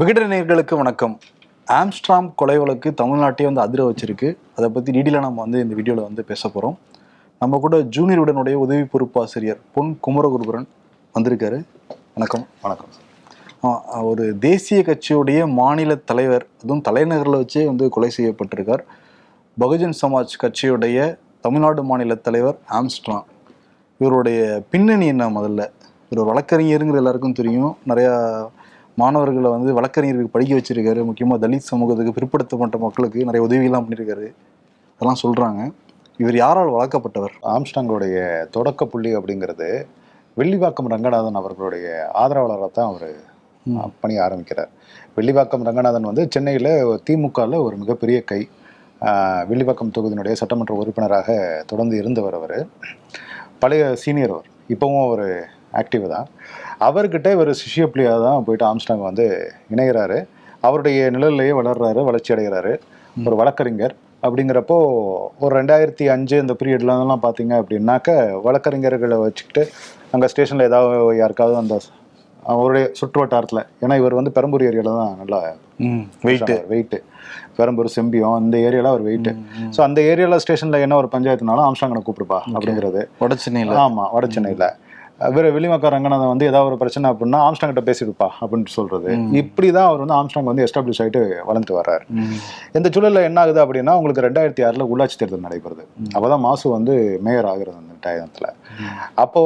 விகடன் நேயர்களுக்கு வணக்கம். ஆம்ஸ்ட்ராம் கொலை வழக்கு தமிழ்நாட்டையே வந்து அதிர வச்சிருக்கு. அதை பற்றி டீடெயிலாக நம்ம வந்து இந்த வீடியோவில் வந்து பேச போகிறோம் நம்ம கூட ஜூனியர் உடனுடைய உதவி பொறுப்பாசிரியர் பொன் குமரகுருபரன் வந்திருக்காரு. வணக்கம். வணக்கம். ஒரு தேசிய கட்சியுடைய மாநில தலைவர் அதுவும் தலைநகரில் வச்சே வந்து கொலை செய்யப்பட்டிருக்கார். பகுஜன் சமாஜ் கட்சியுடைய தமிழ்நாடு மாநில தலைவர் ஆம்ஸ்ட்ராங். இவருடைய பின்னணி என்ன முதல்ல? இவர் வழக்கறிஞருங்கிற எல்லாருக்கும் தெரியும். நிறையா மாணவர்களை வந்து வழக்கறிஞருக்கு படிக்க வச்சிருக்காரு. முக்கியமாக தலித் சமூகத்துக்கு பிற்படுத்தப்பட்ட மக்களுக்கு நிறைய உதவியெல்லாம் பண்ணியிருக்காரு அதெல்லாம் சொல்கிறாங்க இவர் யாரால் வளர்க்கப்பட்டவர்? ஆம்ஸ்டாங்கோடைய தொடக்க புள்ளி அப்படிங்கிறது வெள்ளிவாக்கம் ரங்கநாதன் அவர்களுடைய ஆதரவாளராக தான் அவர் பணி ஆரம்பிக்கிறார். வெள்ளிவாக்கம் ரங்கநாதன் வந்து சென்னையில் திமுகவில் ஒரு மிகப்பெரிய கை. வெள்ளிவாக்கம் தொகுதியினுடைய சட்டமன்ற உறுப்பினராக தொடர்ந்து இருந்தவர் அவர். பழைய சீனியர் அவர். இப்போவும் அவர் ஆக்டிவ் தான். அவர்கிட்ட இவர் சிஷ்ய புள்ளியாக தான் போயிட்டு ஆம்ஸ்டாங் வந்து இணைகிறாரு அவருடைய நிழல்லையே வளர்றாரு வளர்ச்சி அடைகிறாரு. ஒரு வழக்கறிஞர். அப்படிங்கிறப்போ ஒரு ரெண்டாயிரத்தி அஞ்சு இந்த பீரியட்லலாம் பார்த்தீங்க அப்படின்னாக்க வழக்கறிஞர்களை வச்சுக்கிட்டு அங்கே ஸ்டேஷனில் ஏதாவது யாருக்காவது அந்த அவருடைய சுற்று வட்டாரத்தில் ஏன்னா இவர் வந்து பெரம்பூர் ஏரியாவில் தான் நல்லா வெயிட்டு வெயிட்டு பெரம்பூர் செம்பியம் அந்த ஏரியாவில் அவர் வெயிட்டு ஸோ அந்த ஏரியாவில் ஸ்டேஷனில் என்ன ஒரு பஞ்சாயத்துனாலும் ஆம்ஸ்டாங்கனை கூப்பிடுப்பா அப்படிங்கிறது. வட சென்னையில் ஆமா வட சென்னையில் வேற வெளிமக்கா ரங்கநாதன் வந்து ஏதாவது ஒரு பிரச்சனை அப்படின்னா ஆம்ஸ்டாங் கிட்ட பேசிடுப்பா அப்படின்னு சொல்றது. இப்படி தான் அவர் வந்து ஆம்ஸ்டாங் வந்து எஸ்டாப்ளிஷ் ஆயிட்டு வளர்ந்து வர்றாரு. இந்த சூழல்ல என்ன ஆகுது அப்படின்னா உங்களுக்கு ரெண்டாயிரத்தி ஆறுல உள்ளாட்சி தேர்தல் நடைபெறுது. அப்பதான் மாசு வந்து மேயர் ஆகுறது அந்த டயத்துல. அப்போ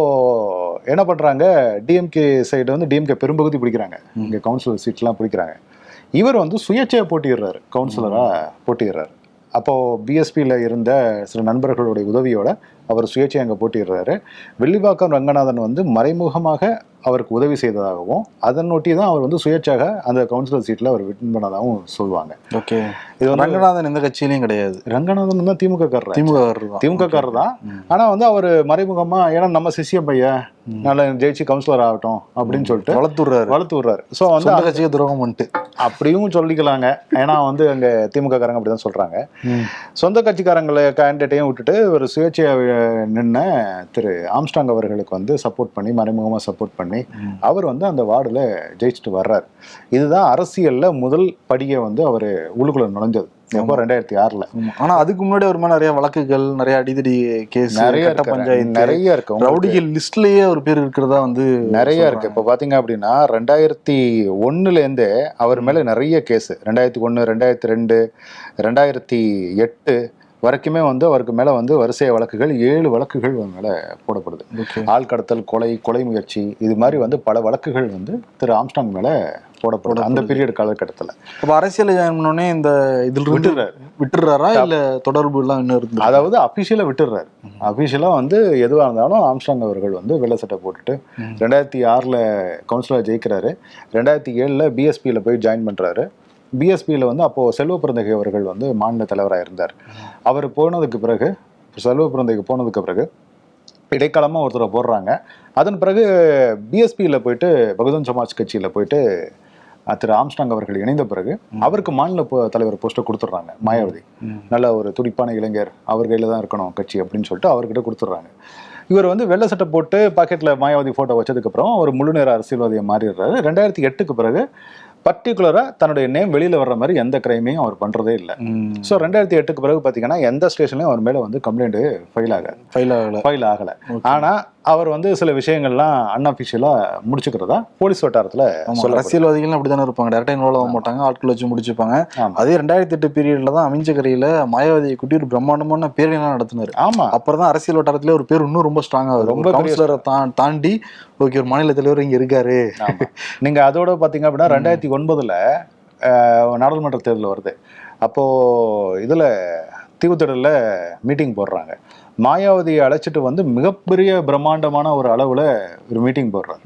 என்ன பண்றாங்க டிஎம்கே சைடு வந்து டிஎம்கே பெரும்பகுதி பிடிக்கிறாங்க. இங்க கவுன்சிலர் சீட்லாம் பிடிக்கிறாங்க. இவர் வந்து சுயேட்சையா போட்டியிடுறாரு கவுன்சிலரா போட்டியிடுறாரு. அப்போ பிஎஸ்பியில் இருந்த சில நண்பர்களுடைய உதவியோட அவர் சுயேட்சை அங்கே போட்டிடுறாரு வெள்ளிவாக்கம் ரங்கநாதன் வந்து மறைமுகமாக அவருக்கு உதவி செய்ததாகவும் அதனொட்டி தான் அவர் வந்து சுயேட்சாக அந்த கவுன்சிலர் சீட்டில் அவர் வின் பண்ணதாகவும் சொல்லுவாங்க. ஓகே. இது ரங்கநாதன் எந்த கட்சியிலையும் கிடையாது. ரங்கநாதன் தான் திமுக காரர் திமுக தான். திமுக காரர் தான். ஆனா வந்து அவர் மறைமுகமா ஏன்னா நம்ம சிசிய பையன் நல்லா ஜெயிச்சு கவுன்சிலர் ஆகட்டும் அப்படின்னு சொல்லிட்டு வளர்த்துடுறாரு. வளர்த்து விடுறாரு ஸோ வந்து சொந்த கட்சிக்கு துரோகம் பண்ணிட்டு. அப்படியும் சொல்லிக்கலாங்க. ஏன்னா வந்து அங்க திமுக காரங்க அப்படிதான் சொல்றாங்க. சொந்த கட்சிக்காரங்களை கேண்டிடேட்டையும் விட்டுட்டு ஒரு சுயேட்சையா நின்ன திரு ஆம்ஸ்டாங் அவர்களுக்கு வந்து சப்போர்ட் பண்ணி மறைமுகமா சப்போர்ட் பண்ணி அவர் வந்து அந்த வார்டுல ஜெயிச்சுட்டு வர்றாரு. இதுதான் அரசியல்ல முதல் படியை வந்து அவர் உள்ளுக்குள்ள நுழைஞ்சது. எப்போ? ரெண்டாயிரத்தி ஆறுல. ஆமா. ஆனா அதுக்கு முன்னாடி ஒரு மாதிரி நிறைய வழக்குகள் நிறைய அடிதடி கேஸ் நிறைய பஞ்சாயத்து நிறைய இருக்கு உங்களுக்கு. ரவுடிகள் லிஸ்ட்லயே ஒரு பேர் இருக்கிறதா வந்து நிறைய இருக்கு. இப்போ பாத்தீங்க அப்படின்னா ரெண்டாயிரத்தி ஒன்னுலேருந்தே அவர் மேல நிறைய கேஸ். ரெண்டாயிரத்தி ஒன்று ரெண்டாயிரத்தி ரெண்டு ரெண்டாயிரத்தி எட்டு வரைக்குமே வந்து அவருக்கு மேல வந்து வரிசை வழக்குகள் ஏழு வழக்குகள் மேல போடப்படுது. ஆள் கடத்தல் கொலை கொலை முயற்சி இது மாதிரி வந்து பல வழக்குகள் வந்து திரு ஆம்ஸ்டாங் மேல போடப்படுது. அந்த பீரியட் காலகட்டத்தில். அப்ப அரசியல் ஜாயின் பண்ணோடனே இந்த இதுல விட்டுறாரு. விட்டுறாரா இல்ல தொடர்பு எல்லாம் இன்னும் இருந்து அதாவது அபிஷியலா விட்டுடுறாரு அபிஷியலா வந்து எதுவாக இருந்தாலும் ஆம்ஸ்டாங் அவர்கள் வந்து வெள்ளை சட்டை போட்டுட்டு ரெண்டாயிரத்தி ஆறில் கவுன்சிலர் ஜெயிக்கிறாரு. ரெண்டாயிரத்தி ஏழில் பிஎஸ்பியில் போய் ஜாயின் பண்ணுறாரு பிஎஸ்பியில் வந்து அப்போது செல்வ பிறந்தகை அவர்கள் வந்து மாநில தலைவராக இருந்தார். அவர் போனதுக்கு பிறகு செல்வ பிறந்தகை போனதுக்கு பிறகு இடைக்காலமாக ஒருத்தரை போடுறாங்க. அதன் பிறகு பிஎஸ்பியில் போயிட்டு பகுஜன் சமாஜ் கட்சியில் போயிட்டு திரு ஆம்ஸ்டாங் அவர்கள் இணைந்த பிறகு அவருக்கு மாநில தலைவர் போஸ்ட்டை கொடுத்துட்றாங்க மாயாவதி. நல்ல ஒரு துடிப்பான இளைஞர் அவர் கையில் தான் இருக்கணும் கட்சி அப்படின்னு சொல்லிட்டு அவர்கிட்ட கொடுத்துட்றாங்க. இவர் வந்து வெள்ளை சட்டை போட்டு பாக்கெட்டில் மாயாவதி ஃபோட்டோ வச்சதுக்கப்புறம் ஒரு முழு நேர அரசியல்வாதியை மாறிடுறாரு. ரெண்டாயிரத்தி எட்டுக்கு பிறகு பர்டிகுலராக தன்னுடைய நேம் வெளியில் வர்ற மாதிரி எந்த கிரைமையும் அவர் பண்ணுறதே இல்லை. ஸோ ரெண்டாயிரத்தி எட்டுக்கு பிறகு பார்த்தீங்கன்னா எந்த ஸ்டேஷன்லையும் அவர் மேலே வந்து கம்ப்ளைண்ட் ஃபைல் ஆகாது ஃபைல் ஆகல. ஃபைல் ஆகலை. ஆனால் அவர் வந்து சில விஷயங்கள்லாம் அன்அஃபிஷியலாக முடிச்சுக்கிறதா? போலீஸ் வட்டாரத்தில் அரசியல்வாதிகள் அப்படித்தானே இருப்பாங்க. டேரக்டா இன்வால்வ் ஆக மாட்டாங்க. ஆட்கள் வச்சு முடிச்சுப்பாங்க. அதே ரெண்டாயிரத்தி எட்டு பீரியட்ல தான் அமைஞ்சகரையில மாயாவதியை கூட்டி ஒரு பிரம்மாண்டமான பேரணி நடத்தினாரு. ஆமாம் அப்புறம் தான் அரசியல் வட்டாரத்திலே ஒரு பேர் இன்னும் ரொம்ப ஸ்ட்ராங்கா ரொம்ப கவுன்சிலரை தாண்டி ஓகே ஒரு மாநில தலைவர் இங்க இருக்காரு. ஆமா. நீங்க அதோட பாத்தீங்க அப்படின்னா ரெண்டாயிரத்தி ஒன்பதுல நாடாளுமன்ற தேர்தல் வருது. அப்போ இதுல தீவுத்திடல்ல மீட்டிங் போடுறாங்க. மாயாவதியை அழைச்சிட்டு வந்து மிகப்பெரிய பிரம்மாண்டமான ஒரு அளவுல ஒரு மீட்டிங் போடுறாரு.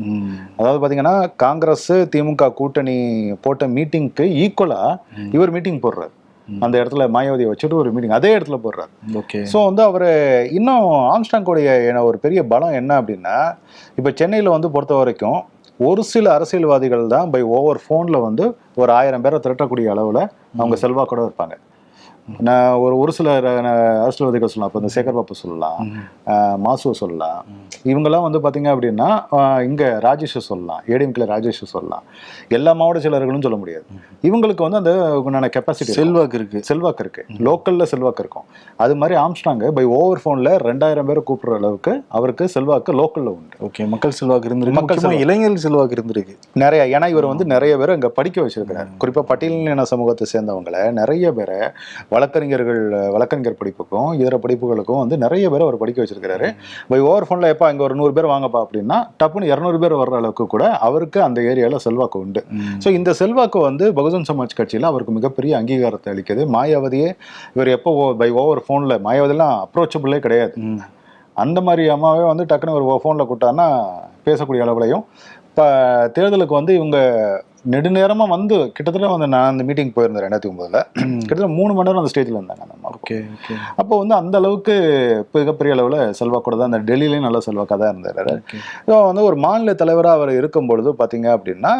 அதாவது பாத்தீங்கன்னா காங்கிரஸ் திமுக கூட்டணி போட்ட மீட்டிங்க்கு ஈக்குவலா இவர் மீட்டிங் போடுறாரு. அந்த இடத்துல மாயாவதியை வச்சுட்டு ஒரு மீட்டிங் அதே இடத்துல போடுறாரு. ஓகே. ஸோ வந்து அவர் இன்னும் ஆம்ஸ்டாங்கோடைய ஒரு பெரிய பலம் என்ன அப்படின்னா இப்போ சென்னையில் வந்து பொறுத்த வரைக்கும் ஒரு சில அரசியல்வாதிகள் தான் பை ஓவர் ஃபோனில் வந்து ஒரு ஆயிரம் பேரை திரட்டக்கூடிய அளவில் அவங்க செல்வாக்கோட இருப்பாங்க. நான் ஒரு ஒரு சில அரசியல்வாதிகள் சொல்லலாம். இப்போ இந்த சேகர் பாபு சொல்லலாம் ஆஹ் மாசு சொல்லலாம். இவங்கெல்லாம் வந்து பார்த்தீங்க அப்படின்னா இங்க ராஜேஷ் சொல்லலாம் ஏடிஎம்கில் ராஜேஷ் சொல்லலாம். எல்லா மாவட்ட செயலர்களும் சொல்ல முடியாது. இவங்களுக்கு வந்து அந்த உண்டான கெப்பாசிட்டி செல்வாக்கு இருக்கு. செல்வாக்கு இருக்கு. லோக்கல்ல செல்வாக்கு இருக்கும். அது மாதிரி ஆம்ஸ்டாங்க பை ஓவர் ஃபோன்ல ரெண்டாயிரம் பேரை கூப்பிடுற அளவுக்கு அவருக்கு செல்வாக்கு லோக்கல்ல உண்டு. ஓகே மக்கள் செல்வாக்கு இருந்திருக்கு. மக்கள் இளைஞர்கள் செல்வாக்கு இருந்திருக்கு. நிறைய ஏன்னா இவர் வந்து நிறைய பேரை இங்க படிக்க வச்சிருக்கிறார். குறிப்பா பட்டியலின சமூகத்தை சேர்ந்தவங்களை நிறைய பேரை வழக்கறிஞர்கள் வழக்கறிஞர் படிப்புக்கும் இதர படிப்புகளுக்கும் வந்து நிறைய பேரை அவர் படிக்க வச்சிருக்கிறாரு. பை ஓவர் ஃபோன்ல எப்போ அங்க ஒரு நூறு பேர் வாங்கப்பா அப்படின்னா டப்புன்னு இரநூறு பேர் வர்ற அளவுக்கு கூட அவருக்கு அந்த ஏரியால செல்வாக்கு உண்டு. ஸோ இந்த செல்வாக்கு வந்து பகுஜன் சமாஜ் கட்சியில் அவருக்கு மிகப்பெரிய அங்கீகாரத்தை அளிக்குது. மாயாவதியே இவர் எப்போ பை ஓவர் ஃபோனில் மாயாவதிலாம் அப்ரோச்சபிளே கிடையாது. அந்த மாதிரி அம்மாவே வந்து டக்குன்னு ஒரு ஃபோனில் கூட்டான்னா பேசக்கூடிய அளவுலையும் இப்போ தேர்தலுக்கு வந்து இவங்க நெடுநேரமாக வந்து கிட்டத்தட்ட வந்து நான் அந்த மீட்டிங் போயிருந்தேன் ரெண்டாயிரத்தி ஒன்பதுல. கிட்டத்தட்ட மூணு மணி நேரம் அந்த ஸ்டேஜில் இருந்தாங்க அந்த ஓகே ஓகே. அப்போ வந்து அந்த அளவுக்கு மிகப்பெரிய அளவில் செல்வாக்கூட தான் அந்த டெல்லியிலையும் நல்ல செல்வாக்காக தான் இருந்தார் ஸோ வந்து ஒரு மாநில தலைவராக அவர் இருக்கும் பொழுது பார்த்தீங்க அப்படின்னா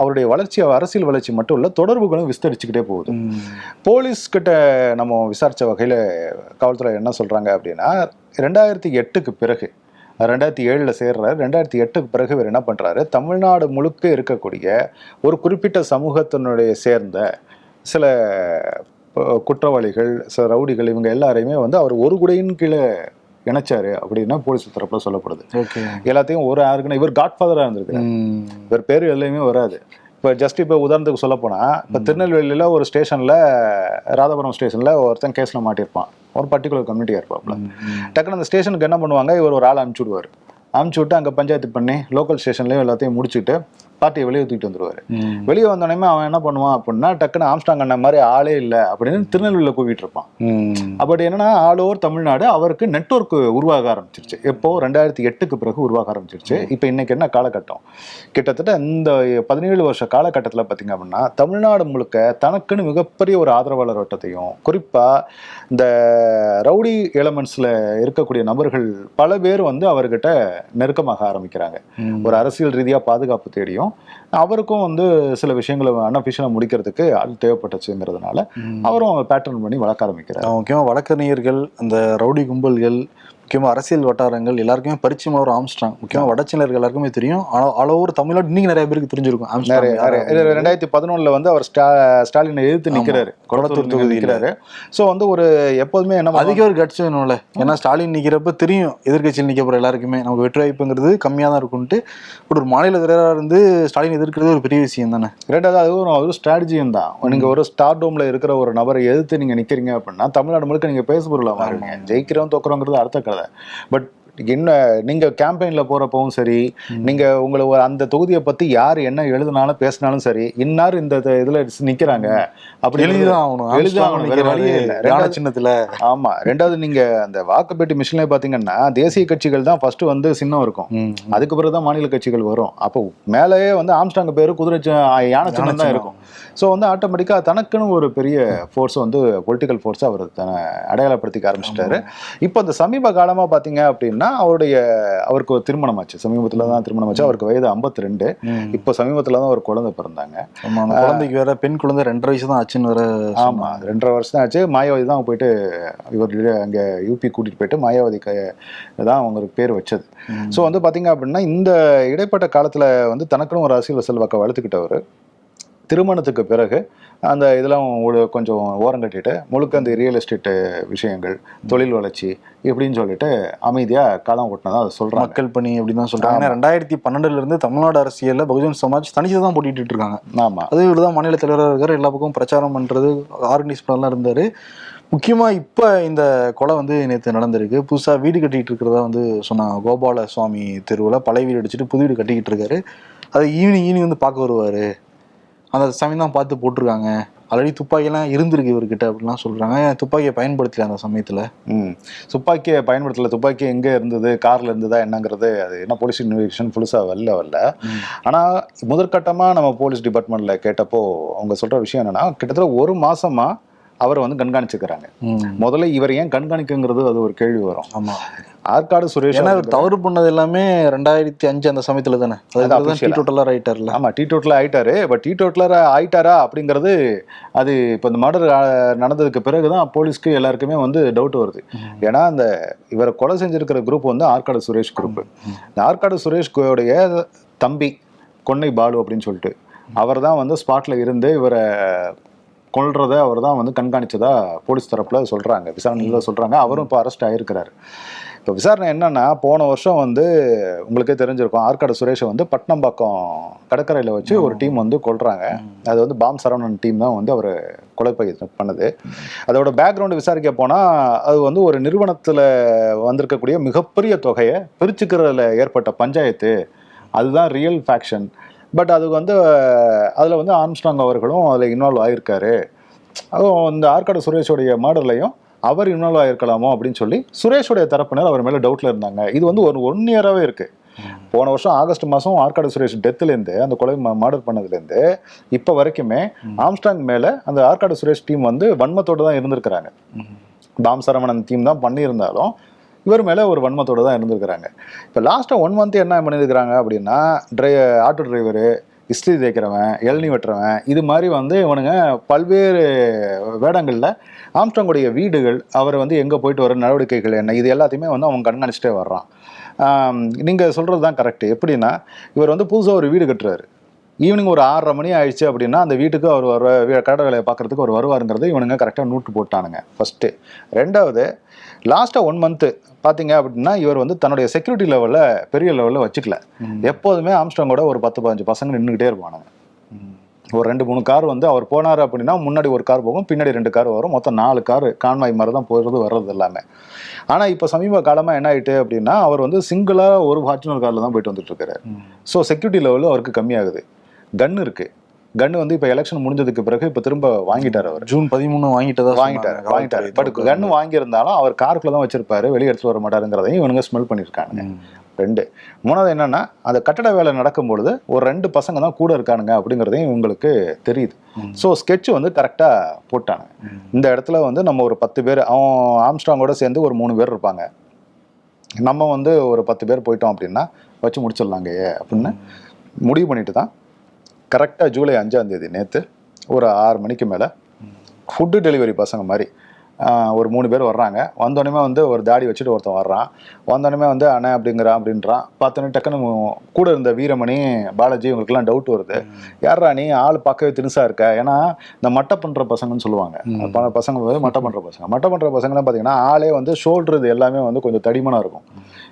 அவருடைய வளர்ச்சி அரசியல் வளர்ச்சி மட்டும் இல்லை தொடர்புகளும் விஸ்தரிச்சுக்கிட்டே போகுது. போலீஸ் கிட்ட நம்ம விசாரிச்ச வகையில் காவல்துறை என்ன சொல்றாங்க அப்படின்னா ரெண்டாயிரத்தி எட்டுக்கு பிறகு ரெண்டாயிரத்தி ஏழில் சேர்றாரு. ரெண்டாயிரத்தி எட்டுக்கு பிறகு இவர் என்ன பண்றாரு? தமிழ்நாடு முழுக்க இருக்கக்கூடிய ஒரு குறிப்பிட்ட சமூகத்தினுடைய சேர்ந்த சில குற்றவாளிகள் சில ரவுடிகள் இவங்க எல்லாரையுமே வந்து அவர் ஒரு குடையின் கீழே இணைச்சாரு அப்படின்னா போலீஸ் தரப்புல சொல்லப்படுது. எல்லாத்தையும் ஒரு ஆர்கனை இவர் காட்ஃபாதராக இருந்திருக்காரு. இவர் பேர் எல்லாமே வராது. இப்போ ஜஸ்ட் இப்போ உதாரணத்துக்கு சொல்ல போனால் இப்போ திருநெல்வேலியில் ஒரு ஸ்டேஷனில் ராதாபுரம் ஸ்டேஷனில் ஒருத்தன் கேஸில் மாட்டியிருப்பான். ஒரு பர்டிகுலர் கம்யூனிட்டியாக. ம். டக்குன்னு அந்த ஸ்டேஷனுக்கு என்ன பண்ணுவாங்க இவர் ஒரு ஆள் அனுப்பிச்சு விடுவார் அனுப்பிச்சு விட்டு அங்கே பஞ்சாயத்து பண்ணி லோக்கல் ஸ்டேஷன்லேயும் எல்லாத்தையும் முடிச்சுட்டு பார்ட்டியை வெளியே தூக்கிட்டு வந்துருவாரு. ம். வெளியே வந்தோடனே அவன் என்ன பண்ணுவான் அப்படின்னா டக்குன்னு ஆம்ஸ்டாங் அண்ணன் மாதிரி ஆளே இல்லை அப்படின்னு திருநெல்வேலியில் கூவிட்டு இருப்பான். அப்படி என்னன்னா ஆல் ஓவர் தமிழ்நாடு அவருக்கு நெட்வொர்க் உருவாக ஆரம்பிச்சிருச்சு. எப்போ? ரெண்டாயிரத்தி எட்டுக்கு பிறகு உருவாக ஆரம்பிச்சிருச்சு. இப்போ இன்னைக்கு என்ன காலகட்டம்? கிட்டத்தட்ட இந்த பதினேழு வருஷ காலகட்டத்தில் பார்த்தீங்க அப்படின்னா தமிழ்நாடு முழுக்க தனக்குன்னு மிகப்பெரிய ஒரு ஆதரவாளர் வட்டத்தையும் குறிப்பாக இந்த ரவுடி எலமெண்ட்ஸில் இருக்கக்கூடிய நபர்கள் பல பேர் வந்து அவர்கிட்ட நெருக்கமாக ஆரம்பிக்கிறாங்க. ஒரு அரசியல் ரீதியாக பாதுகாப்பு தேடியும் அவருக்கும் வந்து சில விஷயங்களை அன்அஃபிஷியலாக முடிக்கிறதுக்கு ஆள் தேவைப்பட்டுச்சுங்கிறதுனால. அவரும் பேட்டர்ன் பண்ணி வளர்க்க ஆரம்பிக்கிறார் முக்கியமாக வழக்கறிஞர்கள் அந்த ரவுடி கும்பல்கள் முக்கியமாக அரசியல் வட்டாரங்கள் எல்லாருக்குமே பரிச்சயமாக ஒரு ஆம்ஸ்ட்ராங். முக்கியமாக வடச்சினர்கள் எல்லாருக்குமே தெரியும். ஆனால் ஆல் ஓவர் தமிழ்நாடு இன்னைக்கு நிறைய பேருக்கு தெரிஞ்சிருக்கும். ரெண்டாயிரத்தி பதினொன்னுல வந்து அவர் ஸ்டா ஸ்டாலினை எதிர்த்து கொளத்தூர் கொளத்தூர் தொகுதியில. நிக்கிறாரு. சோ வந்து ஒரு எப்போதுமே என்ன அதுக்கே ஒரு கட்சி வேணும்ல. ஏன்னா ஸ்டாலின் நிக்கிறப்ப தெரியும் எதிர்க்கட்சியில் நிக்க போற எல்லாருக்குமே. நமக்கு வெற்றி வாய்ப்புங்கிறது கம்மியா தான் இருக்கும்ட்டு பட் ஒரு மாநில தலைவராக இருந்து ஸ்டாலின் எதிர்க்கிறது ஒரு பெரிய விஷயம் தானே? ரெண்டாவது அது ஒரு ஒரு ஸ்ட்ராட்டஜியும் தான். நீங்க ஒரு ஸ்டார் டோம்ல இருக்கிற ஒரு நபரை எதிர்த்து நீங்க நிக்கிறீங்க அப்படின்னா தமிழ்நாடு முழுக்க நீங்க பேச பொருளா மாறுங்க. ஜெயிக்கிறோம் தோக்குறோங்கிறது அடுத்த கதை. பட் என்ன நீங்க கேம்பெயின்ல போறப்பவும் சரி நீங்க உங்களை அந்த தொகுதியை பத்தி யார் என்ன எழுதினாலும் பேசினாலும் சரி இன்னார் இந்த இதுல நிக்கிறாங்க. அப்படி எழுதிதான் ஆகணும். எழுதிதான். வேற வழியே. இல்லை. ரெண்டாவது- சின்னத்துல. ஆமா. ரெண்டாவது நீங்க அந்த வாக்குப்பேட்டி மிஷின்ல பாத்தீங்கன்னா தேசிய கட்சிகள் தான் ஃபர்ஸ்ட் வந்து சின்னம் இருக்கும். அதுக்கு பிறகு தான் மாநில கட்சிகள் வரும். அப்போ மேலேயே வந்து ஆம்ஸ்டாங் பேரு குதிரை யானை சின்னம் தான். இருக்கும். ஸோ வந்து ஆட்டோமேட்டிக்காக தனக்குன்னு ஒரு பெரிய ஃபோர்ஸ் வந்து பொலிட்டிக்கல் ஃபோர்ஸ் அவர் தன்னை அடையாளப்படுத்திக்க ஆரம்பிச்சிட்டாரு. இப்போ இந்த சமீப காலமா பாத்தீங்க அப்படின்னா அவருடைய அவருக்கு திருமணம் ஆச்சு. சமீபத்துல தான் திருமணம் ஆச்சு. அவருக்கு வயது 52 ரெண்டு. இப்போ சமீபத்துல தான் ஒரு குழந்தை பிறந்தாங்க. குழந்தைக்கு வேற பெண் குழந்தை ரெண்டரை வயசு தான் ஆச்சுன்னு வேற ஆமா ரெண்டரை வருஷம் தான் ஆச்சு. மாயாவதி தான் போயிட்டு இவர் அங்க யூபி கூட்டிட்டு போயிட்டு மாயாவதி தான் அவங்களுக்கு பேர் வச்சது. ஸோ வந்து பாத்தீங்க அப்படின்னா இந்த இடைப்பட்ட காலத்துல வந்து தனக்குன்னு ஒரு அரசியல் செல்வாக்கை வளர்த்துக்கிட்டவர். திருமணத்துக்கு பிறகு அந்த இதெல்லாம் ஒரு கொஞ்சம் ஓரம் கட்டிட்டு முழுக்க அந்த ரியல் எஸ்டேட் விஷயங்கள் தொழில் வளர்ச்சி இப்படின்னு சொல்லிட்டு அமைதியா காலம் ஓட்டினதா அதை சொல்றாங்க. மக்கள் பணி அப்படின்னு தான் சொல்றாங்க. ஏன்னா ரெண்டாயிரத்தி பன்னெண்டுல இருந்து தமிழ்நாடு அரசியல்ல பகுஜன் சமாஜ் தனிச்சு தான் போட்டிட்டு இருக்காங்க. ஆமா. அது இவர் தான் மாநில தலைவராக இருக்காரு. எல்லா பக்கமும் பிரச்சாரம் பண்றது ஆர்கனைஸ் பண்ணலாம் இருந்தாரு. முக்கியமா இப்ப இந்த கொலை வந்து நேற்று நடந்திருக்கு. புதுசா வீடு கட்டிட்டு இருக்கிறதா வந்து சொன்னாங்க. கோபால சுவாமி தெருவில் பழைய வீடு அடிச்சுட்டு புது வீடு கட்டிக்கிட்டு இருக்காரு. அது ஈவினிங் ஈவினிங் வந்து பார்க்க வருவாரு. அந்த சமயம் தான் பார்த்து போட்டிருக்காங்க. ஆல்ரெடி துப்பாக்கியெல்லாம் இருந்திருக்கு இவர்கிட்ட அப்படிலாம் சொல்றாங்க. ஏன் துப்பாக்கியை பயன்படுத்தல அந்த சமயத்துல? ம். துப்பாக்கியை பயன்படுத்தல. துப்பாக்கி எங்க இருந்தது? கார்ல இருந்ததா? என்னங்கிறது அது என்ன போலீஸ் இன்வெஸ்டிகேஷன் ஃபுல்ஸா வரல வரல. ஆனா முதற்கட்டமா நம்ம போலீஸ் டிபார்ட்மெண்ட்ல கேட்டப்போ அவங்க சொல்ற விஷயம் என்னன்னா கிட்டத்தட்ட ஒரு மாசமா அவரை வந்து கண்காணிச்சுக்கிறாங்க. முதல்ல இவர் ஏன் கண்காணிக்குங்கிறது அது ஒரு கேள்வி வரும். ஆமா. ஆற்காடு சுரேஷ் இவர் தவறு பண்ணது எல்லாமே ரெண்டாயிரத்தி அஞ்சு அந்த சமயத்துல தானே? அது அதுதான் official ஆ. டோட்டலா ரைட்டர்ல ஆமா டீ டோட்டலர் ஆயிட்டாரு. பட் டீ டோட்டலர் ஆயிட்டாரா அப்படிங்கிறது அது இப்போ இந்த மர்டர் நடந்ததுக்கு பிறகுதான் போலீஸ்க்கு எல்லாருக்குமே வந்து டவுட் வருது. ஏன்னா அந்த இவரை கொலை செஞ்சிருக்கிற குரூப் வந்து ஆற்காடு சுரேஷ் குரூப் இந்த ஆற்காடு சுரேஷ் உடைய தம்பி கொன்னை பாலு அப்படின்னு சொல்லிட்டு அவர் தான் வந்து ஸ்பாட்ல இருந்து இவரை கொல்றத அவர் தான் வந்து கண்காணிச்சதா போலீஸ் தரப்புல சொல்றாங்க. விசாரணையில சொல்றாங்க. அவரும் இப்போ அரெஸ்ட் ஆயிருக்கிறாரு. இப்போ விசாரணை என்னன்னா போன வருஷம் வந்து உங்களுக்கே தெரிஞ்சிருக்கும் ஆற்காடு சுரேஷை வந்து பட்னம்பாக்கம் கடற்கரையில் வச்சு ஒரு டீம் வந்து கொல்றாங்க. அது வந்து பாம் சரவணன் டீம் தான் வந்து அவர் கொலை பய- பண்ணுது. அதோட பேக்ரவுண்டு விசாரிக்க போனால் அது வந்து ஒரு நிறுவனத்தில் வந்திருக்கக்கூடிய மிகப்பெரிய தொகையை பிரிச்சுக்கிறதுல ஏற்பட்ட பஞ்சாயத்து. அதுதான் ரியல் ஃபேக்ஷன் பட் அது வந்து அதில் வந்து ஆம்ஸ்டாங் அவர்களும் அதில் இன்வால்வ் ஆயிருக்காரு. அதுவும் இந்த ஆற்காடு சுரேஷோடைய மர்டர்லையும் அவர் இன்வால்வ் ஆயிருக்கலாமோ அப்படின்னு சொல்லி சுரேஷோடைய தரப்பினர் அவர் மேலே டவுட்டில் இருந்தாங்க. இது வந்து ஒரு ஒன் இயராகவே இருக்கு. போன வருஷம் ஆகஸ்ட் மாதம் ஆற்காடு சுரேஷ் டெத்துலேருந்து அந்த கொலை மர்டர் பண்ணதுலேருந்து இப்போ வரைக்குமே ஆம்ஸ்டாங் மேலே அந்த ஆற்காடு சுரேஷ் டீம் வந்து வன்மத்தோடு தான் இருந்திருக்கிறாங்க. பாம் சரவணன் டீம் தான் பண்ணியிருந்தாலும் இவர் மேலே ஒரு வன்மத்தோடு தான் இருந்திருக்கிறாங்க. இப்போ லாஸ்ட்டாக ஒன் மந்த் என்ன பண்ணியிருக்கிறாங்க அப்படின்னா ட்ரை ஆட்டோ டிரைவரு இஸ்திரி தேய்க்கிறவன் இளநீ வெட்டுறவன் இது மாதிரி வந்து இவனுங்க பல்வேறு வேடங்களில் ஆம்ஸ்டாங்குடைய வீடுகள் அவர் வந்து எங்கே போயிட்டு வர நடவடிக்கைகள் என்ன இது எல்லாத்தையுமே வந்து அவன் கண்காணிச்சிட்டே வர்றான். நீங்கள் சொல்கிறது தான் கரெக்டு எப்படின்னா இவர் வந்து புதுசாக ஒரு வீடு கட்டுறாரு. ஈவினிங் ஒரு ஆறரை மணி ஆயிடுச்சு அப்படின்னா அந்த வீட்டுக்கு அவர் வர வீ- கடை வேலையை பார்க்குறதுக்கு அவர் வருவாருங்கிறது இவனுங்க கரெக்டாக நோட்டு போட்டானுங்க ஃபஸ்ட்டு ரெண்டாவது லாஸ்ட்டாக ஒன் மந்த்து பார்த்தீங்க அப்படின்னா இவர் வந்து தன்னுடைய செக்யூரிட்டி லெவலில் பெரிய லெவலில் வச்சுக்கல. எப்போதுமே ஆம்ஸ்டாங்கோட ஒரு பத்து பதினஞ்சு பசங்க நின்றுக்கிட்டே இருப்பானுங்க. ஒரு ரெண்டு மூணு கார் வந்து அவர் போனார் அப்படின்னா முன்னாடி ஒரு கார் போகும் பின்னாடி ரெண்டு கார் வரும். மொத்தம் நாலு கார் கான்வாய் மாதிரி தான் போகிறது வர்றது எல்லாமே. ஆனால் இப்போ சமீப காலமாக என்ன ஆயிட்டு அப்படின்னா அவர் வந்து சிங்கிளாக ஒரு ஃபார்ச்சுனர் காரில் தான் போயிட்டு வந்துட்டு இருக்காரு. ஸோ செக்யூரிட்டி லெவலும் அவருக்கு கம்மியாகுது. கன் இருக்கு. கன் வந்து இப்போ எலெக்ஷன் முடிஞ்சதுக்கு பிறகு இப்போ திரும்ப வாங்கிட்டார் அவர். ஜூன் பதிமூணு வாங்கிட்டதா வாங்கிட்டார் வாங்கிட்டார். பட் கன் வாங்கியிருந்தாலும் அவர் காருக்குள்ள தான் வச்சிருப்பாரு வெளியே எடுத்துட்டு வர மாட்டாருங்கிறதையும் இவனுங்க ஸ்மெல் பண்ணியிருக்கானுங்க. ரெண்டு. மூணாவது என்னன்னா அந்த கட்டட வேலை நடக்கும் பொழுது ஒரு ரெண்டு பசங்க தான் கூட இருக்கானுங்க அப்படிங்கிறதையும் இவங்களுக்கு தெரியுது. ஸோ sketch வந்து கரெக்டாக போட்டானுங்க. இந்த இடத்துல வந்து நம்ம ஒரு பத்து பேர் அவன் ஆம்ஸ்ட்ராங்கோட சேர்ந்து ஒரு மூணு பேர் இருப்பாங்க. நம்ம வந்து ஒரு பத்து பேர் போயிட்டோம் அப்படின்னா வச்சு முடிச்சிடலாங்க அப்படின்னு முடிவு பண்ணிட்டு தான் கரெக்டாக ஜூலை அஞ்சாம் தேதி நேற்று ஒரு ஆறு மணிக்கு மேலே ஃபுட்டு டெலிவரி பசங்க மாதிரி ஒரு மூணு பேர் வர்றாங்க. வந்தோடனே வந்து ஒரு தாடி வச்சுட்டு ஒருத்தன் வர்றான். வந்தோடனே வந்து அண்ணன் அப்படிங்கிறான் அப்படின்றான். பார்த்தோன்னே டக்குன்னு கூட இருந்த வீரமணி பாலாஜி இவங்களுக்குலாம் டவுட் வருது. யாரா நீ? ஆள் பார்க்கவே தினுசா இருக்க? ஏன்னா இந்த மட்டை பண்ணுற பசங்கன்னு சொல்லுவாங்க. ப- பசங்க வந்து மட்டை பண்ணுற பசங்க. மட்டை பண்ணுற பசங்கலாம் பார்த்தீங்கன்னா ஆளே வந்து ஷோல்டர் இது எல்லாமே வந்து கொஞ்சம் தடிமனாக இருக்கும்.